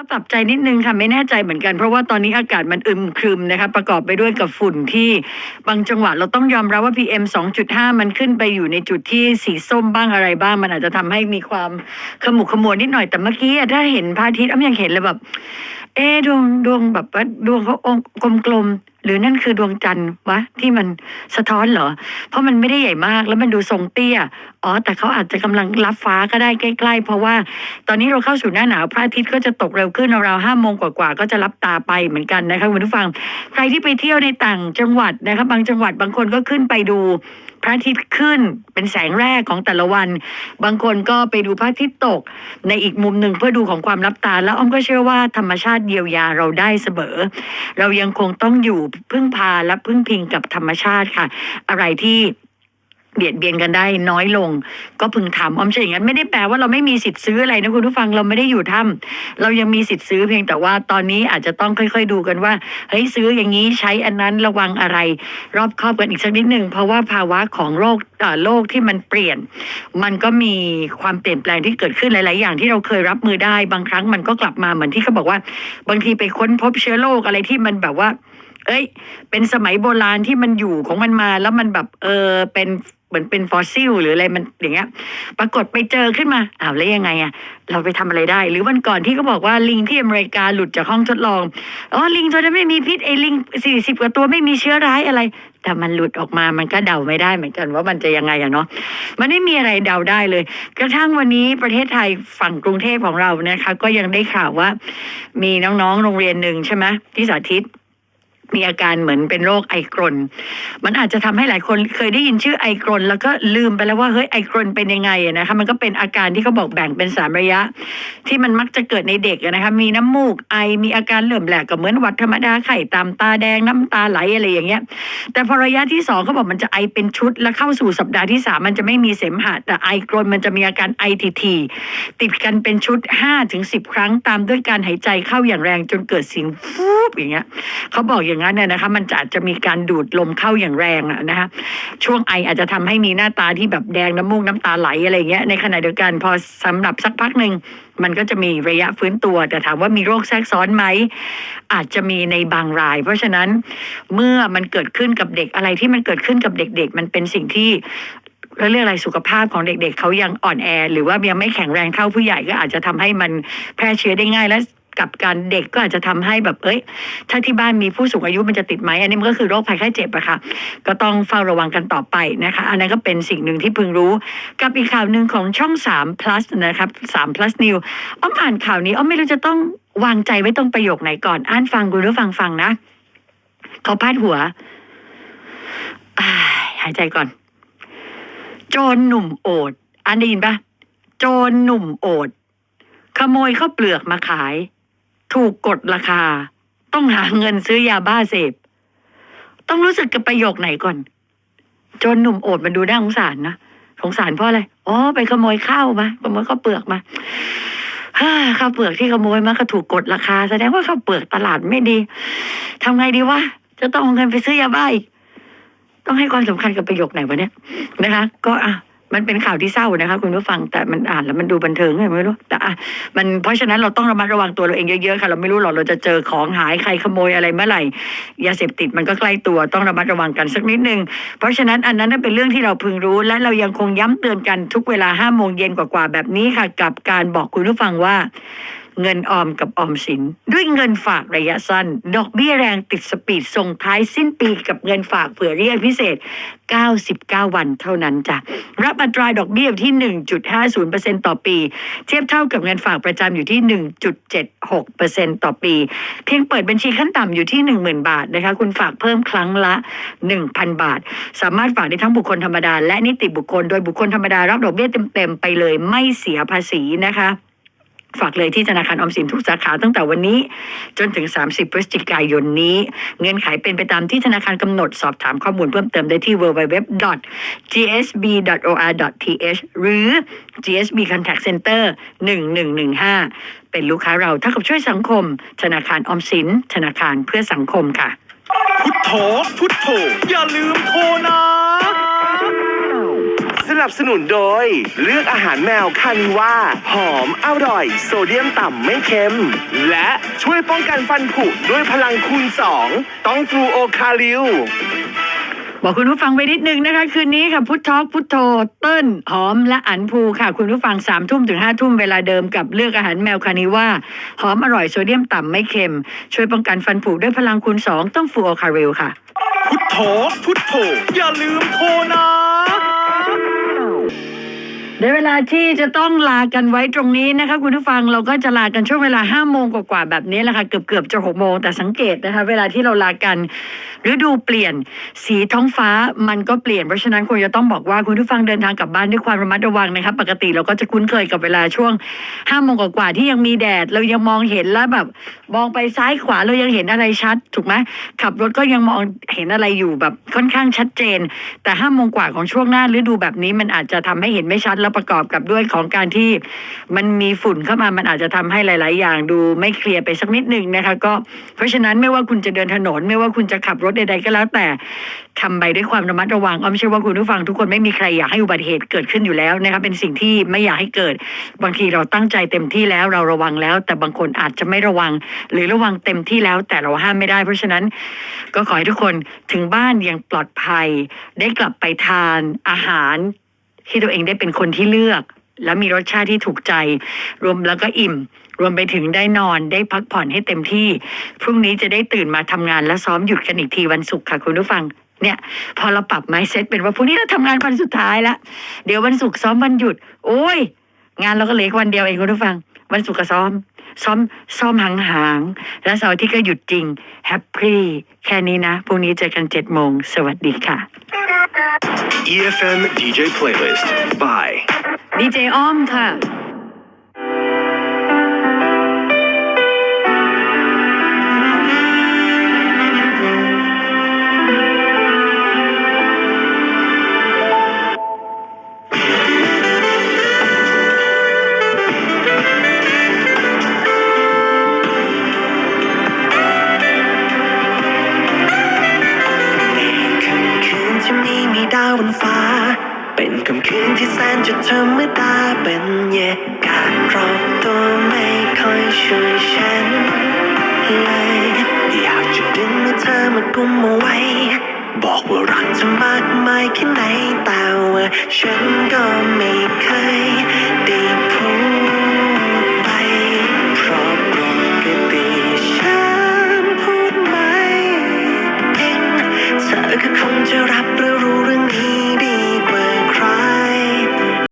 ก็ปรับใจนิดนึงค่ะไม่แน่ใจเหมือนกัน เพราะว่าตอนนี้อากาศมันอึมครึมนะคะประกอบไปด้วยกับฝุ่นที่บางจังหวัดเราต้องยอมรับว่า PM 2.5 มันขึ้นไปอยู่ในจุดที่สีส้มบ้างอะไรบ้าง มันอาจจะทำให้มีความขมุกขมัวนิดหน่อยแต่เมื่อกี้ถ้าเห็นพระอาทิตย์อ้ำยังเห็นเลยแบบ เอ๊ดวงดวงแบบว่าดวงเขาองกลมๆ หรือนั่นคือดวงจันทร์วะที่มันสะท้อนเหรอ เพราะมันไม่ได้ใหญ่มากแล้วมันดูทรงเตี้ย อ๋อ แต่เขาอาจจะกำลังรับฟ้าก็ได้ใกล้ ๆ เพราะว่าตอนนี้เราเข้าสู่หน้าหนาวพระอาทิตย์ก็จะตกเร็วขึ้นราวๆห้าโมงกว่าๆก็จะรับตาไปเหมือนกันนะคะคุณผู้ฟัง ใครที่ไปเที่ยวในต่างจังหวัดนะคะบางจังหวัดบางคนก็ขึ้นไปดูพระอาทิตย์ขึ้นเป็นแสงแรกของแต่ละวัน บางคนก็ไปดูพระอาทิตย์ตก ในอีกมุมหนึ่งเพื่อดูของความลับตา แล้วอ้อมก็เชื่อว่าธรรมชาติเยียวยาเราได้เสมอ เรายังคงต้องอยู่พึ่งพาและพึ่งพิงกับธรรมชาติค่ะ อะไรที่ เบียดเบียนกันได้น้อยลง ก็พึงทำอ้อมเชื่ออย่างนั้นไม่ได้แปลว่าเราไม่มีสิทธิ์ซื้ออะไรนะคุณผู้ฟังเราไม่ได้อยู่ถ้ำเรายังมีสิทธิ์ซื้อเพียงแต่ว่าตอนนี้อาจจะต้องค่อย ๆ ดูกันว่าเฮ้ยซื้ออย่างนี้ใช้อันนั้นระวังอะไร รอบครอบกันอีกสักนิดหนึ่งเพราะว่าภาวะของโรคต่อโลกที่มันเปลี่ยน มันก็มีความเปลี่ยนแปลงที่เกิดขึ้นหลาย ๆ อย่างที่เราเคยรับมือได้บางครั้งมันก็กลับมาเหมือนที่เขาบอกว่า บางทีไปค้นพบเชื้อโรคอะไรที่มันแบบว่า เอ้ย เป็นสมัยโบราณที่มันอยู่ของมันมาแล้วมันแบบเออเป็น เหมือนเป็นฟอสซิลหรืออะไรมันอย่างเงี้ย ปรากฏไปเจอขึ้นมาอ้าวแล้วยังไงอะเราไปทำอะไรได้ หรือวันก่อนที่เขาบอกว่าลิงที่อเมริกาหลุดจากห้องทดลองอ๋อลิงตัวนั้นไม่มีพิษไอ้ลิงสี่สิบกว่าตัวไม่มีเชื้อร้ายอะไร แต่มันหลุดออกมามันก็เดาไม่ได้เหมือนกันว่ามันจะยังไงอะเนาะมันไม่มีอะไรเดาได้เลย กระทั่งวันนี้ประเทศไทยฝั่งกรุงเทพของเรานะคะ ก็ยังได้ข่าวว่า มีน้องๆโรงเรียนหนึ่งใช่ไหมที่สาธิต มีอาการเหมือนเป็นโรคไอกรน มันอาจจะทำให้หลายคนเคยได้ยินชื่อไอกรน แล้วก็ลืมไปแล้วว่าเฮ้ยไอกรนเป็นยังไงอะนะคะ มันก็เป็นอาการที่เขาบอกแบ่งเป็นสามระยะ ที่มันมักจะเกิดในเด็กอะนะคะ มีน้ำมูกไอ มีอาการเหลื่อมแหลกก็เหมือนวัดธรรมดาไข่ตามตาแดงน้ำตาไหลอะไรอย่างเงี้ย แต่พอระยะที่สองเขาบอกมันจะไอเป็นชุด แล้วเข้าสู่สัปดาห์ที่สามมันจะไม่มีเสมหะแต่ไอกรนมันจะมีอาการไอทีทีติดกันเป็นชุดห้าถึงสิบครั้งตามด้วยการหายใจเข้าอย่างแรงจนเกิดเสียงฟูบอย่างเงี้ยเขาบอกอย่างนั้นเนี่ยนะคะมันจะอาจจะมีการดูดลมเข้าอย่างแรงนะคะช่วงไออาจจะทำให้มีหน้าตาที่แบบแดงน้ำมูกน้ำตาไหลอะไรเงี้ยในขณะเดียวกันพอสำหรับสักพักหนึ่งมันก็จะมีระยะฟื้นตัว แต่ถามว่ามีโรคแทรกซ้อนไหม อาจจะมีในบางราย เพราะฉะนั้นเมื่อมันเกิดขึ้นกับเด็กอะไรที่มันเกิดขึ้นกับเด็ก ๆ มันเป็นสิ่งที่เราเรียกอะไรสุขภาพของเด็กๆ เขายังอ่อนแอ หรือว่ายังไม่แข็งแรงเท่าผู้ใหญ่ก็อาจจะทำให้มันแพร่เชื้อได้ง่ายและ กับการเด็กก็อาจจะทำให้แบบเอ้ย ถ้าที่บ้านมีผู้สูงอายุมันจะติดไหมอันนี้มันก็คือโรคภัยไข้เจ็บอะค่ะ ก็ต้องเฝ้าระวังกันต่อไปนะคะ อันนั้นก็เป็นสิ่งหนึ่งที่พึงรู้ กับอีกข่าวหนึ่งของช่อง 3 plus นะครับ3 plus new อ้อมอ่านข่าวนี้อ้อมไม่รู้จะต้องวางใจไว้ตรงประโยคไหนก่อน อ่านฟังคุณผู้ฟังฟังนะเขาพาดหัวหายใจก่อน โจรหนุ่มโอดอันได้ยินปะโจรหนุ่มโอดขโมยข้าวเปลือกมาขาย ถูกกดราคา ต้องหาเงินซื้อยาบ้าเสพ ต้องรู้สึกกับประโยคไหนก่อนจรหนุ่มโอดมันดูน่าสงสารนะสงสารเพราะอะไรอ๋อไปขโมยข้าวมาขโมยข้าวเปลือกมาฮ่าข้าวเปลือกที่ขโมยมาก็ถูกกดราคา แสดงว่าข้าวเปลือกตลาดไม่ดีทำไงดีวะจะต้องเอาเงินไปซื้อยาบ้าอีกต้องให้ความสำคัญกับประโยคไหนวะเนี่ยนะคะ ก็อะ มันเป็นข่าวที่เศร้านะคะคุณผู้ฟังแต่มันอ่านแล้วมันดูบันเทิงไงไม่รู้แต่อะมันเพราะฉะนั้นเราต้องระมัดระวังตัวเราเองเยอะๆค่ะเราไม่รู้หรอกเราจะเจอของหายใครขโมยอะไรเมื่อไหร่ยาเสพติดมันก็ใกล้ตัวต้องระมัดระวังกันสักนิดนึงเพราะฉะนั้นอันนั้นเป็นเรื่องที่เราพึงรู้ และเรายังคงย้ำเตือนกันทุกเวลาห้าโมงเย็นกว่าๆแบบนี้ค่ะ กับการบอกคุณผู้ฟังว่า เงินออมกับออมสิน ด้วยเงินฝากระยะสั้น ดอกเบี้ยแรงติดสปีดส่งท้ายสิ้นปีกับเงินฝากเผื่อเรียกพิเศษ 99 วันเท่านั้นจ้ะรับอัตราดอกเบี้ยที่ 1.50%ต่อปี เทียบเท่ากับเงินฝากประจำอยู่ที่ 1.76%ต่อปี เพียงเปิดบัญชีขั้นต่ำอยู่ที่ 10,000 บาทนะคะคุณฝากเพิ่มครั้งละ 1,000 บาท สามารถฝากได้ทั้งบุคคลธรรมดาและนิติบุคคล โดยบุคคลธรรมดารับดอกเบี้ยเต็มๆไปเลยไม่เสียภาษีนะคะ ฝากเลยที่ธนาคารออมสินทุกสาขาตั้งแต่วันนี้ จนถึง 30 พฤศจิกายนนี้ เงื่อนไขเป็นไปตามที่ธนาคารกำหนดสอบถามข้อมูลเพิ่มเติมได้ที่ www.gsb.or.th หรือ GSB Contact Center 1115 เป็นลูกค้าเราเท่ากับช่วยสังคม ธนาคารออมสิน ธนาคารเพื่อสังคมค่ะ พุทโธพุทโธอย่าลืมโทรนะ นับสนุนโดย เลือกอาหารแมวคานิว่า หอมอร่อย โซเดียมต่ำไม่เค็ม และช่วยป้องกันฟันผุด้วยพลังคูณ 2 ต้องฟลูโอคาลิวบอกคุณผู้ฟังไปนิดนึงนะคะ คืนนี้ค่ะพุททอกพุทโธเติ้ลหอมและอันภูค่ะ คุณผู้ฟังสามทุ่มถึงห้าทุ่มเวลาเดิมกับเลือกอาหารแมวคานิว่า หอมอร่อยโซเดียมต่ำไม่เค็ม ช่วยป้องกันฟันผุด้วยพลังคูณสองต้องฟูโอคาเรลค่ะ พุทโธพุทโธอย่าลืมโทรนะ ได้เวลาที่จะต้องลากันไว้ตรงนี้นะคะ คุณผู้ฟังเราก็จะลากันช่วงเวลาห้าโมงกว่าๆแบบนี้แหละค่ะเกือบเกือบๆจะหกโมงแต่สังเกตนะคะ เวลาที่เราลากันฤดูเปลี่ยนสีท้องฟ้ามันก็เปลี่ยนเพราะฉะนั้นควรจะต้องบอกว่าคุณผู้ฟังเดินทางกลับบ้านด้วยความระมัดระวังนะคะปกติเราก็จะคุ้นเคยกับเวลาช่วงห้าโมงกว่าๆที่ยังมีแดดเรายังมองเห็นแล้วแบบ มองไปซ้ายขวาเรายังเห็นอะไรชัด ถูกไหมขับรถก็ยังมองเห็นอะไรอยู่แบบค่อนข้างชัดเจน แต่ห้าโมงกว่าของช่วงหน้าฤดูแบบนี้มันอาจจะทำให้เห็นไม่ชัดแล้วประกอบกับด้วยของการที่มันมีฝุ่นเข้ามามันอาจจะทำให้หลาย ๆ อย่างดูไม่เคลียร์ไปสักนิดหนึ่งนะคะ ก็เพราะฉะนั้นไม่ว่าคุณจะเดินถนน ไม่ว่าคุณจะขับรถใด ๆ ก็แล้วแต่ทำไปด้วยความระมัดระวังอ้อมเชื่อว่าคุณผู้ฟังทุกคนไม่มีใครอยากให้อุบัติเหตุเกิดขึ้นอยู่แล้วนะคะเป็นสิ่งที่ไม่อยากให้เกิด บางทีเราตั้งใจเต็มที่แล้วเราระวังแล้ว แต่บางคนอาจจะไม่ระวัง หรือระวังเต็มที่แล้ว แต่เราห้ามไม่ได้ เพราะฉะนั้นก็ขอให้ทุกคนถึงบ้านอย่างปลอดภัย ได้กลับไปทานอาหาร ที่ตัวเองได้เป็นคนที่เลือก แล้วมีรสชาติที่ถูกใจ รวมแล้วก็อิ่ม รวมไปถึงได้นอนได้พักผ่อนให้เต็มที่ พรุ่งนี้จะได้ตื่นมาทำงานและซ้อมหยุดกันอีกทีวันศุกร์ค่ะคุณผู้ฟังเนี่ยพอเราปรับไมเซ็ตเป็นว่าพรุ่งนี้เราทำงานวันสุดท้ายละเดี๋ยววันศุกร์ซ้อมวันหยุด โอ้ย งานเราก็เหลืออกวันเดียวเองคุณผู้ฟัง วันศุกร์ก็ซ้อม ซ้อมซ้อมห่างๆแล้วเสาร์อาที่ก็หยุดจริงแฮปปี้แค่นี้นะพรุ่งนี้เจอกันเจ็ดโมงสวัสดีค่ะ EFM DJ Playlist by ดีเจอ้อมค่ะ มือตาเป็นเยการรอบตัวไม่ค่อยช่วยฉันเลยอยากจะดึงมือเธอมากุมเอาไว้ บอกว่ารักจะมากมายแค่ไหนแต่ว่าฉันก็ไม่เค